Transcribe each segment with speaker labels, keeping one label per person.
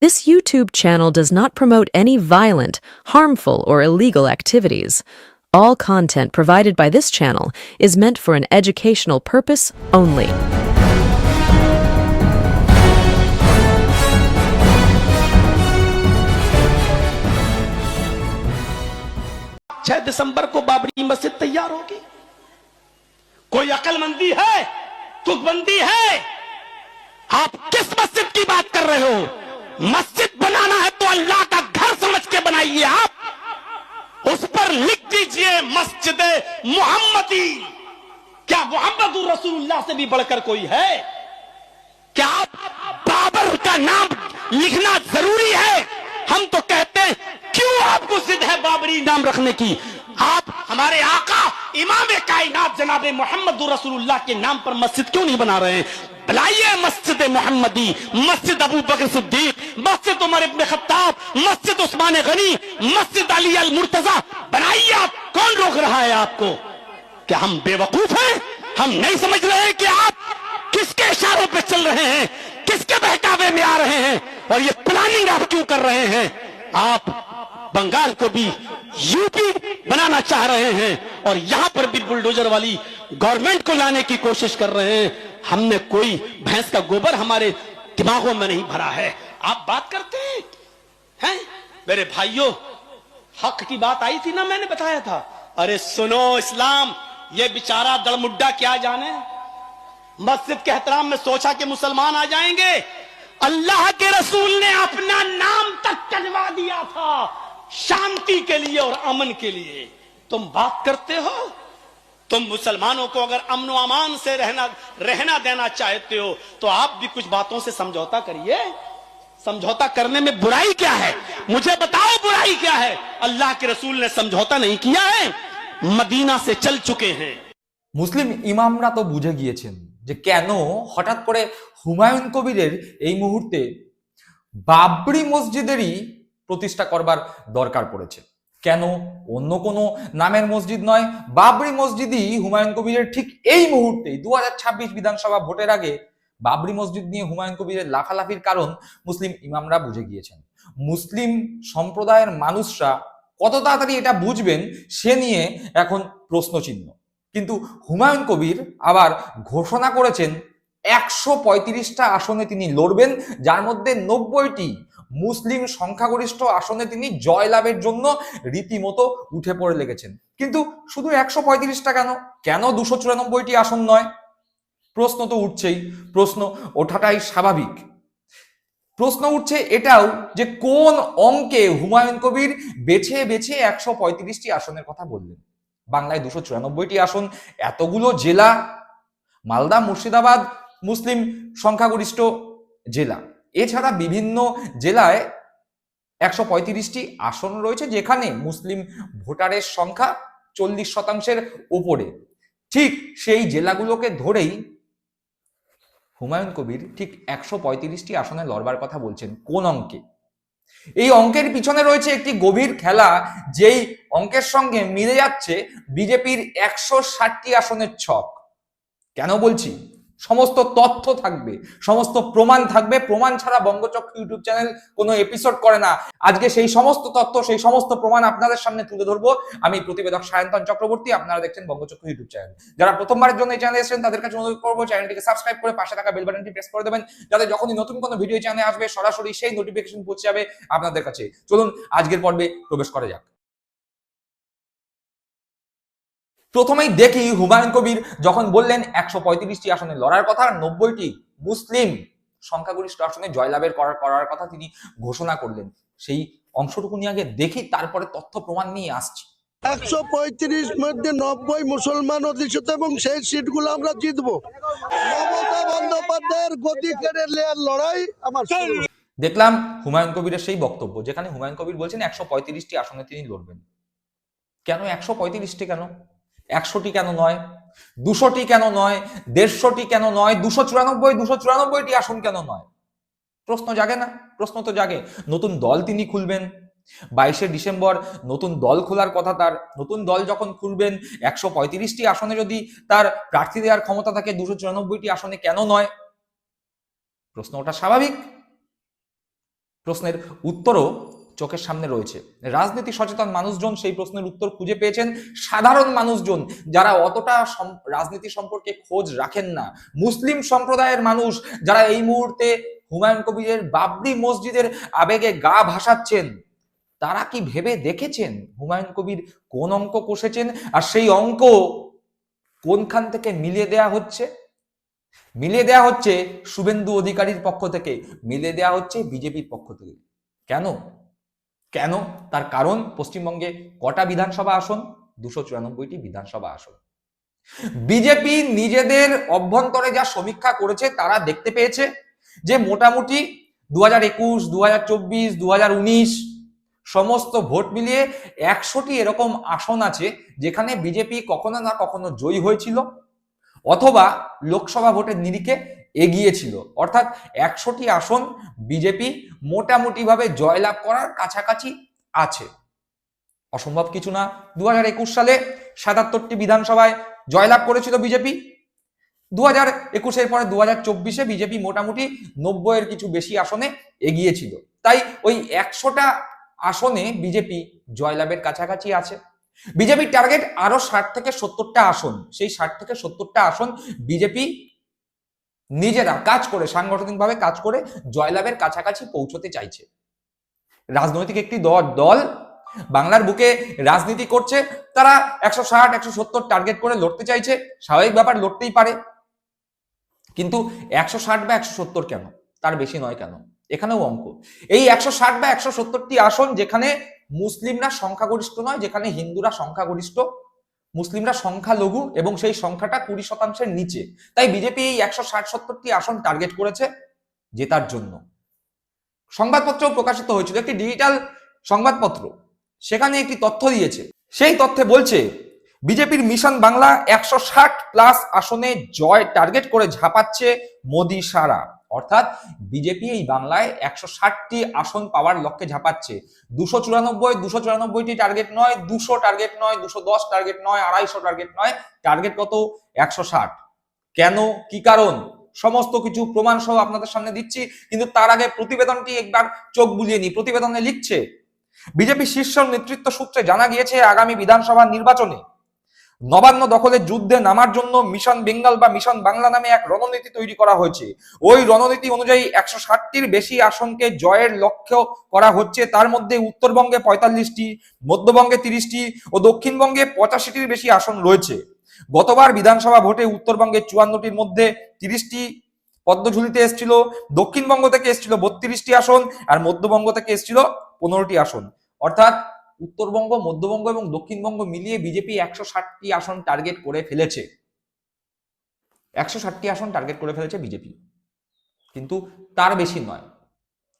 Speaker 1: This YouTube channel does not promote any violent, harmful, or illegal activities. All content provided by this channel is meant for an educational purpose only.
Speaker 2: 6 दिसंबर को बाबरी मस्जिद तैयार होगी कोई अकलमंदी है तुकबंदी है आप किस मस्जिद की बात कर रहे हो मस्जिद बनाना है तो अल्लाह का घर समझ के बनाइए आप। उस पर लिख दीजिए मस्जिद मोहम्मदी। क्या मोहम्मद रसूलुल्लाह से भी बढ़कर कोई है? क्या आप बाबर का नाम लिखना ज़रूरी है? हम तो कहते हैं, क्यों आपको जिद है बाबरी नाम रखने की? आप हमारे आका इमाम कायनात जनाब मोहम्मद रसूलुल्लाह के नाम पर मस्जिद क्यों नहीं बना रहे हैं? बुलाइए मस्जिद मोहम्मदी, मस्जिद अबू बकर सिद्दीक, मस्जिद उमर इब्न खत्ताब, मस्जिद उस्मान गनी, मस्जिद अली अल मुर्तजा बनाइए आप, कौन रोक रहा है आपको? क्या हम बेवकूफ़ हैं? हम नहीं समझ रहे हैं कि आप किसके इशारों पे चल रहे हैं, किसके बहकावे में आ रहे हैं, और ये प्लानिंग आप क्यों कर रहे हैं? आप बंगाल को भी यूपी बनाना चाह रहे हैं, और यहाँ पर भी बुलडोजर वाली गवर्नमेंट को लाने की कोशिश कर रहे हैं। हमने कोई भैंस का गोबर हमारे दिमागों में नहीं भरा है। आप बात करते हैं? हैं? मेरे भाइयों, हक की बात आई थी ना, मैंने बताया था। अरे सुनो इस्लाम, ये बेचारा दड़मुड्डा क्या जाने? मस्जिद के एहतराम में सोचा कि मुसलमान आ जाएँगे। अल्लाह के रसूल ने अपना नाम तक कटवा दिया था, शांति के लिए और अमन के लिए। तुम बात करते हो? तुम मुसलमानों को अगर अमन व अमान से रहना रहना देना चाहते हो तो आप भी कुछ बातों से समझौता करिए समझौता करने में बुराई क्या है मुझे बताओ बुराई क्या है अल्लाह के रसूल ने समझौता नहीं किया है मदीना से चल चुके हैं
Speaker 3: মুসলিম ইমামরা তো বুঝে গিয়েছেন যে কেন হঠাৎ করে হুমায়ুন কবিরের এই মুহূর্তে বাবরি মসজিদেরই প্রতিষ্ঠা করবার দরকার পড়েছে কেন? অন্য কোনো নামের মসজিদ নয়, বাবরি মসজিদই হুমায়ুন কবিরের ঠিক এই মুহূর্তেই দু হাজার ছাব্বিশ বিধানসভা ভোটের আগে বাবরি মসজিদ নিয়ে হুমায়ুন কবিরের লাফালাফির কারণ মুসলিম ইমামরা বুঝে গিয়েছেন। মুসলিম সম্প্রদায়ের মানুষরা কত তাড়াতাড়ি এটা বুঝবেন সে নিয়ে এখন প্রশ্নচিহ্ন। কিন্তু হুমায়ুন কবির আবার ঘোষণা করেছেন, একশো পঁয়ত্রিশটা আসনে তিনি লড়বেন, যার মধ্যে নব্বইটি মুসলিম সংখ্যাগরিষ্ঠ আসনে তিনি জয়লাভের জন্য রীতিমতো উঠে পড়ে লেগেছেন। কিন্তু শুধু একশো পঁয়ত্রিশটা কেন? কেন দুশো চুরানব্বইটি আসন নয়? প্রশ্ন তো উঠছেই। প্রশ্ন ওঠাটাই স্বাভাবিক। প্রশ্ন উঠছে এটাও যে কোন অঙ্কে হুমায়ুন কবির বেছে বেছে একশো পঁয়ত্রিশটি আসনের কথা বললেন? বাংলায় দুশো চুরানব্বইটি আসন, এতগুলো জেলা, মালদা মুর্শিদাবাদ মুসলিম সংখ্যাগরিষ্ঠ জেলা। এছাড়া বিভিন্ন জেলায় একশো পঁয়ত্রিশটি আসন রয়েছে, যেখানে মুসলিম ভোটারের সংখ্যা চল্লিশ শতাংশের ওপরে ঠিক সেই জেলাগুলোকে ধরেই হুমায়ুন কবির ঠিক একশো পঁয়ত্রিশটি আসনে লড়বার কথা বলছেন, কোন অঙ্কে? এই অঙ্কের পিছনে রয়েছে একটি গভীর খেলা, যেই অঙ্কের সঙ্গে মিলে যাচ্ছে বিজেপির একশো ষাটটি আসনের ছক। কেন বলছি? সমস্ত তথ্য থাকবে, সমস্ত প্রমাণ থাকবে। প্রমাণ ছাড়া বঙ্গচক্র ইউটিউব চ্যানেল কোনো এপিসোড করে না। আজকে সেই সমস্ত তথ্য, সেই সমস্ত প্রমাণ আপনাদের সামনে তুলে ধরবো। আমি প্রতিবেদক সায়ন্তন চক্রবর্তী, আপনারা দেখছেন বঙ্গচক্র ইউটিউব চ্যানেল। যারা প্রথমবারের জন্য এই চ্যানেলে এসেছেন তাদের কাছে অনুরোধ করব চ্যানেলটিকে সাবস্ক্রাইব করে পাশে থাকা বেল বাটনটি প্রেস করে দেবেন, যাতে যখনই নতুন কোনো ভিডিও চ্যানেলে আসবে, সরাসরি সেই নোটিফিকেশন পৌঁছে যাবে আপনাদের কাছে। চলুন, আজকের পর্বে প্রবেশ করা যাক। প্রথমেই দেখি হুমায়ুন কবির যখন বললেন একশো পঁয়ত্রিশটি আসনে লড়ার কথা নব্বইটি মুসলিম সংখ্যাগরিষ্ঠ আসনে জয়লাভের করার করার কথা তিনি ঘোষণা করলেন। সেই অংশটুকু নিয়ে আগে দেখি তারপরে তথ্য প্রমাণ নিয়ে আসছি।
Speaker 4: একশো পঁয়ত্রিশ মধ্যে নব্বই মুসলমান অধিষ্ঠিত এবং সেই সিটগুলো আমরা জিতবো। মমতা বন্দ্যোপাধ্যায়ের গদি কেড়ে নেওয়ার লড়াই আমার
Speaker 3: দেখলাম হুমায়ুন কবিরের সেই বক্তব্য যেখানে হুমায়ুন কবির বলছেন একশো পঁয়ত্রিশটি আসনে তিনি লড়বেন। কেন একশো পঁয়ত্রিশটি কেন? একশোটি কেন নয়? দুশোটি কেন নয়? দেড়শোটি কেন নয়? দুশো চুরানব্বই, দুশো চুরানব্বইটি আসন কেন নয়? প্রশ্ন জাগে না? প্রশ্ন তো জাগে। নতুন দল তিনি খুলবেন। বাইশে ডিসেম্বর, নতুন দল খোলার কথা তার। নতুন দল যখন খুলবেন, একশো পঁয়ত্রিশটি আসনে যদি তার প্রার্থী দেওয়ার ক্ষমতা থাকে, দুশো চুরানব্বইটি আসনে কেন নয়? প্রশ্ন ওটা স্বাভাবিক। প্রশ্নের উত্তরও চোখের সামনে রয়েছে। রাজনীতি সচেতন মানুষজন সেই প্রশ্নের উত্তর খুঁজে পেয়েছেন সাধারণ মানুষজন, যারা অতটা রাজনীতি সম্পর্কে খোঁজ রাখেন না। মুসলিম সম্প্রদায়ের মানুষ যারা এই মুহূর্তে হুমায়ুন কবিরের বাবরি মসজিদের আবেগে গা ভাসাচ্ছেন, তারা কি ভেবে দেখেছেন হুমায়ুন কবির কোন অঙ্ক কষেছেন আর সেই অঙ্ক কোনখান থেকে মিলিয়ে দেয়া হচ্ছে? মিলিয়ে দেয়া হচ্ছে শুভেন্দু অধিকারীর পক্ষ থেকে, মিলিয়ে দেয়া হচ্ছে বিজেপির পক্ষ থেকে। কেন? কেন? তার কারণ পশ্চিমবঙ্গে কটা বিধানসভা আসন? দুশো চুরানব্বইটি বিধানসভা আসন। বিজেপি নিজেদের অভ্যন্তরে যা সমীক্ষা করেছে তারা দেখতে পেয়েছে যে মোটামুটি দু হাজার একুশ দু হাজার চব্বিশ দু হাজার উনিশ সমস্ত ভোট মিলিয়ে একশোটি এরকম আসন আছে যেখানে বিজেপি কখনো না কখনো জয়ী হয়েছিল। অথবা লোকসভা ভোটের নিরিখে এগিয়েছিল। অর্থাৎ একশোটি আসন বিজেপি মোটামুটিভাবে জয়লাভ করার কাছাকাছি আছে। অসম্ভব কিছু না। দু হাজার একুশ সালে সাতাত্তরটি বিধানসভায় জয়লাভ করেছিল বিজেপি। দু হাজার একুশের পরে দু হাজার চব্বিশে বিজেপি মোটামুটি নব্বইয়ের কিছু বেশি আসনে এগিয়েছিল। তাই ওই একশোটা আসনে বিজেপি জয়লাভের কাছাকাছি আছে। বিজেপির টার্গেট আরও ষাট থেকে সত্তরটা আসন। সেই ষাট থেকে সত্তরটা আসন বিজেপি নিজেরা কাজ করে, সাংগঠনিকভাবে কাজ করে জয়লাভের কাছাকাছি পৌঁছতে চাইছে। রাজনৈতিক একটি দল বাংলার বুকে রাজনীতি করছে, তারা একশো ষাট, একশো সত্তর টার্গেট করে লড়তে চাইছে, স্বাভাবিক ব্যাপার লড়তেই পারে। কিন্তু একশো ষাট বা একশো সত্তর কেন? তার বেশি নয় কেন? এখানেও অঙ্ক। এই একশো ষাট বা একশো সত্তরটি আসন যেখানে মুসলিমরা সংখ্যাগরিষ্ঠ নয়, যেখানে হিন্দুরা সংখ্যাগরিষ্ঠ মুসলিমরা সংখ্যালঘু এবং সেই সংখ্যাটা কুড়ি শতাংশের নিচে। তাই বিজেপি এই একশো ষাট সত্তরটি আসন টার্গেট করেছে জেতার জন্য। সংবাদপত্রেও প্রকাশিত হয়েছিল, একটি ডিজিটাল সংবাদপত্র। সেখানে একটি তথ্য দিয়েছে। সেই তথ্যে বলছে, বিজেপির মিশন বাংলা একশো ষাট প্লাস আসনে জয় টার্গেট করে ঝাঁপাচ্ছে মোদি সারা। অর্থাৎ বিজেপি এই বাংলায় একশো ষাটটি আসন পাওয়ার লক্ষ্যে ঝাঁপাচ্ছে। দুশো চুরানব্বই, দুশো চুরানব্বইটি টার্গেট নয়, দুশো টার্গেট নয়, দুশো দশ টার্গেট নয়, আড়াইশো টার্গেট নয় টার্গেট কত? একশো ষাট। কেন? কি কারণ? সমস্ত কিছু প্রমাণ সহ আপনাদের সামনে দিচ্ছি, কিন্তু তার আগে প্রতিবেদনটি একবার চোখ বুলিয়ে নি প্রতিবেদনে লিখছে, বিজেপি শীর্ষ নেতৃত্ব সূত্রে জানা গিয়েছে, আগামী বিধানসভা নির্বাচনে নবান্ন দখলের যুদ্ধে নামার জন্য মিশন বেঙ্গল বা মিশন বাংলা নামে এক রণনীতি তৈরি করা হয়েছে। ওই রণনীতি অনুযায়ী একশো ষাটটির বেশি আসনকে জয়ের লক্ষ্য করা হচ্ছে। তার মধ্যে উত্তরবঙ্গে পঁয়তাল্লিশটি, মধ্যবঙ্গে তিরিশটি ও দক্ষিণবঙ্গে পঁচাশিটির বেশি আসন রয়েছে। গতবার বিধানসভা ভোটে উত্তরবঙ্গে চুয়ান্নটির মধ্যে তিরিশটি পদ্মঝুলিতে এসেছিল, দক্ষিণবঙ্গ থেকে এসেছিল বত্রিশটি আসন আর মধ্যবঙ্গ থেকে এসেছিল পনেরোটি আসন। অর্থাৎ উত্তরবঙ্গ, মধ্যবঙ্গ এবং দক্ষিণবঙ্গ মিলিয়ে বিজেপি একশো ষাটটি আসন টার্গেট করে ফেলেছে। একশো ষাটটি আসন টার্গেট করে ফেলেছে বিজেপি। কিন্তু তার বেশি নয়।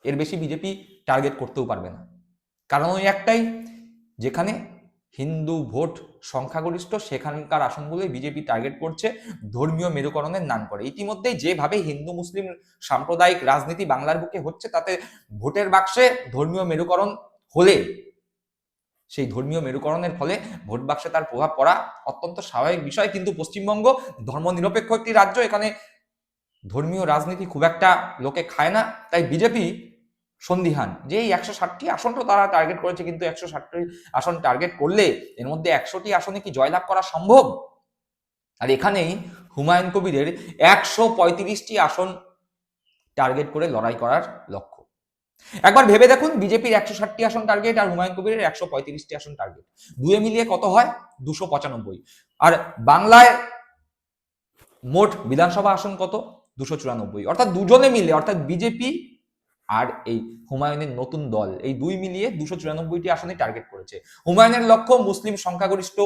Speaker 3: এর বেশি বিজেপি টার্গেট করতেও পারবে না। কারণ ওই একটাই, যেখানে হিন্দু ভোট সংখ্যাগরিষ্ঠ সেখানকার আসনগুলোই বিজেপি টার্গেট করছে, ধর্মীয় মেরুকরণের নাম করে। ইতিমধ্যেই যেভাবে হিন্দু, মুসলিম সাম্প্রদায়িক রাজনীতি বাংলার বুকে হচ্ছে, তাতে ভোটের বাক্সে ধর্মীয় মেরুকরণ হলে সেই ধর্মীয় মেরুকরণের ফলে ভোট বাক্সে তার প্রভাব পড়া অত্যন্ত স্বাভাবিক বিষয়। কিন্তু পশ্চিমবঙ্গ ধর্মনিরপেক্ষ একটি রাজ্য, এখানে ধর্মীয় রাজনীতি খুব একটা লোকে খায় না। তাই বিজেপি সন্দিহান যে এই একশো ষাটটি আসন তো তারা টার্গেট করেছে, কিন্তু একশো ষাটটি আসন টার্গেট করলে এর মধ্যে একশোটি আসনে কি জয়লাভ করা সম্ভব? আর এখানেই হুমায়ুন কবিরের একশো পঁয়ত্রিশটি আসন টার্গেট করে লড়াই করার লক্ষ্য। একবার ভেবে দেখুন, বিজেপির একশো ষাটটি আসন টার্গেট আর হুমায়ুন কবিরের একশো পঁয়ত্রিশটি আসন টার্গেট দুয়ে মিলিয়ে কত হয়? দুশো পঁচানব্বই। আর বাংলায় মোট বিধানসভা আসন কত? দুশো চুরানব্বই। অর্থাৎ দুজনে মিলে, অর্থাৎ বিজেপি আর এই হুমায়ুনের নতুন দল, এই দুই মিলিয়ে দুশো চুরানব্বইটি আসনে টার্গেট করেছে। হুমায়ুনের লক্ষ্য মুসলিম সংখ্যাগরিষ্ঠ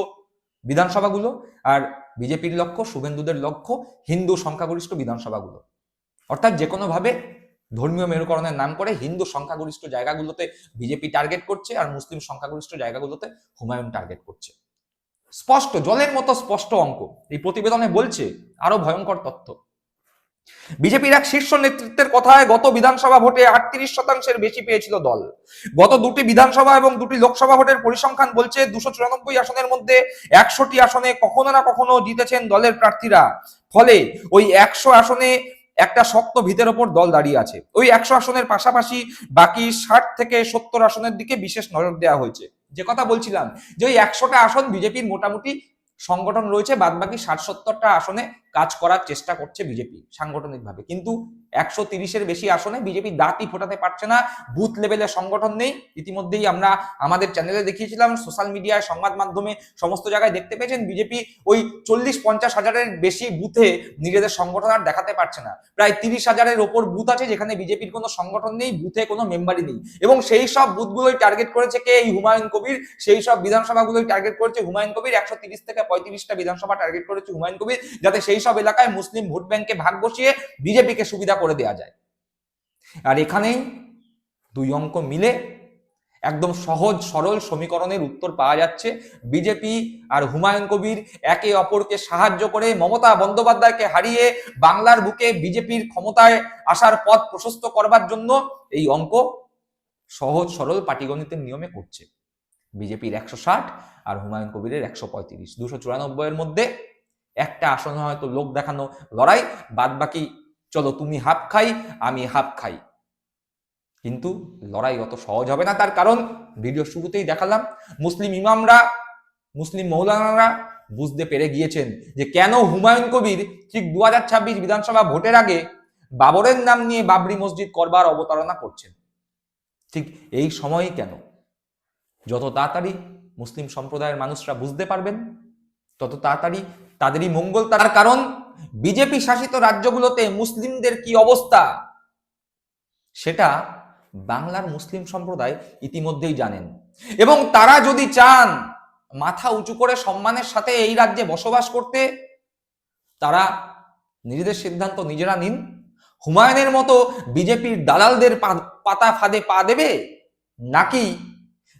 Speaker 3: বিধানসভাগুলো আর বিজেপির লক্ষ্য শুভেন্দুদের লক্ষ্য হিন্দু সংখ্যাগরিষ্ঠ বিধানসভাগুলো। অর্থাৎ যে কোনো ভাবে ধর্মীয় মেরুকরণের নাম করে হিন্দু সংখ্যাগরিষ্ঠ জায়গাগুলোতে বিজেপি টার্গেট করছে আর মুসলিম সংখ্যাগরিষ্ঠ জায়গাগুলোতে হুমায়ুন টার্গেট করছে। স্পষ্ট, জলের মতো স্পষ্ট অঙ্ক। এই প্রতিবেদনে বলছে, আরও ভয়ঙ্কর তথ্য। বিজেপির এক শীর্ষ নেতৃত্বের কথায় গত বিধানসভা ভোটে আটত্রিশ শতাংশের বেশি পেয়েছিল দল। গত দুটি বিধানসভা এবং দুটি লোকসভা ভোটের পরিসংখ্যান বলছে, দুশো চুরানব্বই আসনের মধ্যে একশোটি আসনে কখনো না কখনো জিতেছেন দলের প্রার্থীরা। ফলে ওই একশো আসনে একটা শক্ত ভিতের ওপর দল দাঁড়িয়ে আছে। ওই একশো আসনের পাশাপাশি বাকি ষাট থেকে সত্তর আসনের দিকে বিশেষ নজর দেওয়া হয়েছে। যে কথা বলছিলাম যে ওই একশোটা আসন বিজেপির মোটামুটি সংগঠন রয়েছে বাদ বাকি ষাট সত্তরটা আসনে করার চেষ্টা করছে বিজেপি সাংগঠনিকভাবে। কিন্তু একশো তিরিশের বেশি আসনে বিজেপি দাঁতই ফোটাতে পারছে না, বুথ লেভেলের সংগঠন নেই। ইতিমধ্যেই আমরা আমাদের চ্যানেলে দেখিয়েছিলাম সোশ্যাল মিডিয়ায় সংবাদ মাধ্যমে সমস্ত জায়গায় দেখতে পেয়েছেন বিজেপি ওই চল্লিশ পঞ্চাশ হাজারের বেশি বুথে নিজেদের সংগঠন আর দেখাতে পারছে না। প্রায় তিরিশ হাজারের ওপর বুথ আছে যেখানে বিজেপির কোনো সংগঠন নেই, বুথে কোনো মেম্বারই নেই। এবং সেই সব বুথগুলোই টার্গেট করেছে কে? এই হুমায়ুন কবির। সেই সব বিধানসভাগুলোই টার্গেট করেছে হুমায়ুন কবির। একশো তিরিশ থেকে পঁয়ত্রিশটা বিধানসভা টার্গেট করেছে হুমায়ুন কবির। যাতে সেই সব এলাকায় মুসলিম ভোট ব্যাংকে ভাগ বসিয়ে বিজেপিকে সুবিধা করে দেওয়া যায়। আর এখানেই দুই অঙ্ক মিলে একদম সহজ সরল সমীকরণের উত্তর পাওয়া যাচ্ছে। বিজেপি আর হুমায়ুন কবির একে অপরকে সাহায্য করে মমতা বন্দ্যোপাধ্যায়কে হারিয়ে বাংলার বুকে বিজেপির ক্ষমতায় আসার পথ প্রশস্ত করবার জন্য এই অঙ্ক সহজ সরল পাটিগণিতের নিয়মে করছে। বিজেপির একশো ষাট আর হুমায়ুন কবিরের একশো পঁয়ত্রিশ, দুশো চুরানব্বই এর মধ্যে একটা আসনে হয়তো লোক দেখানো, লড়াই বাদ বাকি চলো তুমি হাফ খাই, আমি হাফ খাই। কিন্তু লড়াই অত সহজ হবে না, তার কারণ ভিডিও শুরুতেই দেখালাম, মুসলিম ইমামরা, মুসলিম মৌলানারা বুঝতে পেরে গিয়েছেন যে কেন হুমায়ুন কবির ঠিক দু হাজার ছাব্বিশ বিধানসভা ভোটের আগে বাবরের নাম নিয়ে বাবরি মসজিদ করবার অবতারণা করছেন। ঠিক এই সময়ই কেন? যত তাড়াতাড়ি মুসলিম সম্প্রদায়ের মানুষরা বুঝতে পারবেন, তত তাড়াতাড়ি তাদেরই মঙ্গল তার কারণ। বিজেপি শাসিত রাজ্যগুলোতে মুসলিমদের কি অবস্থা? সেটা বাংলার মুসলিম সম্প্রদায় ইতিমধ্যেই জানেন। এবং তারা যদি চান মাথা উঁচু করে সম্মানের সাথে এই রাজ্যে বসবাস করতে, তারা নিজেদের সিদ্ধান্ত নিজেরা নিন। হুমায়ুনের মতো বিজেপির দালালদের পাতা ফাঁদে পা দেবে? নাকি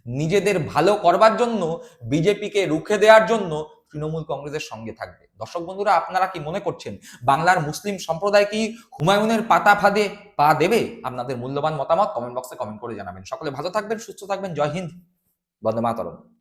Speaker 3: নিজেদের ভালো করবার জন্য বিজেপিকে রুখে দেওয়ার জন্য তৃণমূল কংগ্রেসের সঙ্গে থাকবে। দর্শক বন্ধুরা, আপনারা কি মনে করছেন, বাংলার মুসলিম সম্প্রদায় কি হুমায়ুনের পাতা ফাঁদে পা দেবে? আপনাদের মূল্যবান মতামত কমেন্ট বক্সে কমেন্ট করে জানাবেন। সকলে ভালো থাকবেন, সুস্থ থাকবেন। জয় হিন্দ। বন্দে মাতরম।